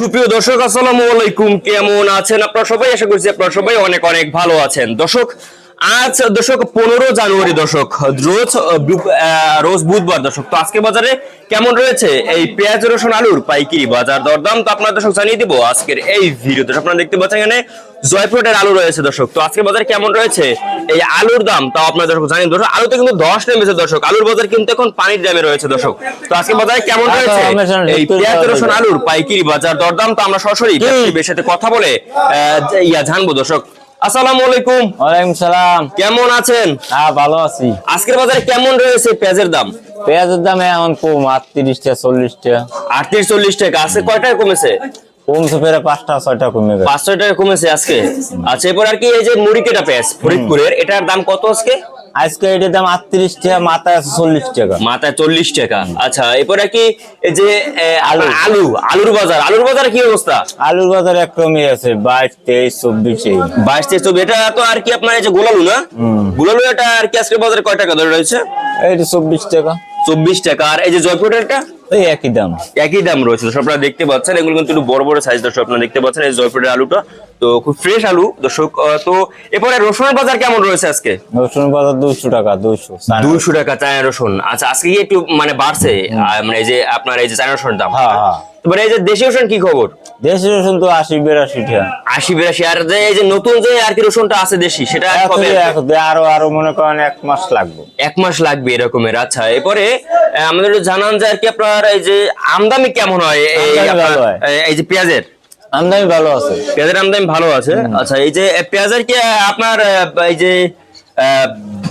সুপ্রিয় দর্শক, আসসালামু আলাইকুম। কেমন আছেন আপনারা সবাই? আশা করছি আপনারা সবাই অনেক অনেক ভালো আছেন। দর্শক আজ দর্শক পনেরো জানুয়ারি দর্শক রোজ রোজ বুধবার দর্শক। তো আজকে বাজারে কেমন রয়েছে? এই পেঁয়াজ রসুন আলুর পাইকারি বাজার দরদাম তো আপনার দর্শক জানিয়ে দিব আজকের এই ভিডিওতে আপনারা দেখতে পাচ্ছেন এখানে জয়পুরের আলু রয়েছে দর্শক। তো আজকে বাজারে কেমন রয়েছে? এই আলুর দাম তাও আপনার দর্শক জানিয়ে দর্শক আলুতে কিন্তু দশ নেমেছে দর্শক। আলুর বাজার কিন্তু এখন পানির দামে রয়েছে দর্শক। তো আজকে বাজারে কেমন রয়েছে? এই পেঁয়াজ রসুন আলুর পাইকারি বাজার দরদাম তো আমরা সরাসরি ব্যবসায়ীদের সাথে কথা বলে আহ, ইয়া জানব দর্শক। আসসালামু আলাইকুম। ওয়ালাইকুম সালাম। কেমন আছেন? হ্যাঁ ভালো আছি। আজকের বাজারে কেমন রয়েছে পেঁয়াজের দাম? পেঁয়াজের দাম এখন কম আটত্রিশ টাকা চল্লিশ টাকা আটত্রিশ চল্লিশ টাকা। কয় টাকা কমেছে? কমছে ফেরে পাঁচটা ছয়টা কমে গেছে? পাঁচশো টাকা কমেছে আজকে? আচ্ছা এরপর আর কি এই যে মুড়ি কেটা পেঁয়াজ ফরিদপুরের এটার দাম কত আজকে? আজকে এটার দাম আটত্রিশ টাকা মাথায় আছে চল্লিশ টাকা। মাথায় চল্লিশ টাকা। আচ্ছা এরপরে কি এই যে আলু। আলু। আলুর বাজার আলুর বাজার কি অবস্থা? আলুর বাজার এক কমে আছে বাইশ তেইশ চব্বিশ বাইশ তেইশ চব্বিশ এটা তো আর কি আপনার এই যে গোলালু না? গোলালু এটা আর কি আজকে বাজারে কয় টাকা ধরে রয়েছে? এইটা চব্বিশ টাকা। চব্বিশ টাকা। আর এই যে জয়পুরেরটা? এই একই দাম। একই দাম রয়েছে। আপনারা দেখতে পাচ্ছেন এগুলো কিন্তু একটু বড় বড় সাইজ দর্শক আপনারা দেখতে পাচ্ছেন এই জয়পুরের আলুটা। তো খুব ফ্রেশ আলু দর্শক তো এরপরে রসুনের বাজার কেমন রয়েছে আজকে? রসুন বাজার দুশো টাকা দুইশো টাকা চায়না রসুন। আচ্ছা আজকে কি একটু মানে বাড়ছে? মানে এই যে আপনার এই যে চায়না রসুনের দাম। হ্যাঁ হ্যাঁ। এই যে দেশি রসুন কি খবর? দেশি রসুন তো আশি বিরাশি টাকা। আশি বিরাশি আর যে এই যে নতুন যে আর কি রসুনটা আছে দেশি সেটা আরও আরও মনে করেন এক মাস লাগবে। এক মাস লাগবে এরকমের। আচ্ছা এরপরে আমাদের জানান যে আর কি আপনার এই যে আমদানি কেমন হয়? এই যে পেঁয়াজের? আমদানি ভালো আছে। পেঁয়াজের আমদানি ভালো আছে। আচ্ছা এই যে পেঁয়াজের কি আপনার এই যে আহ,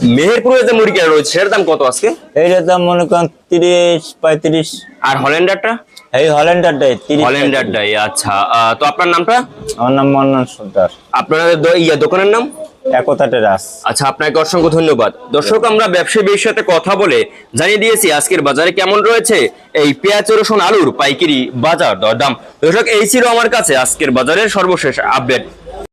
মেহেরপুরের যে মুরগিটা রয়েছে সেটার দাম কত আজকে? এইটার দাম মনে করেন তিরিশ পঁয়ত্রিশ। আর হল্যান্ডারটা? এই হল্যান্ডারটাই তিরিশ হল্যান্ডারটাই আচ্ছা তো আপনার নামটা? আমার নাম মন্নান সর্দার। আপনার ইয়া দোকানের নাম? একতা টেরাস আচ্ছা আপনাকে অসংখ্য ধন্যবাদ। দর্শক আমরা সাথে কথা বলে জানিয়ে দিয়েছি আজকের বাজারে কেমন রয়েছে এই পেঁয়াজ রসুন আলুর পাইকারি বাজার দরদাম। দর্শক এই ছিল আমার কাছে আজকের বাজারের সর্বশেষ আপডেট।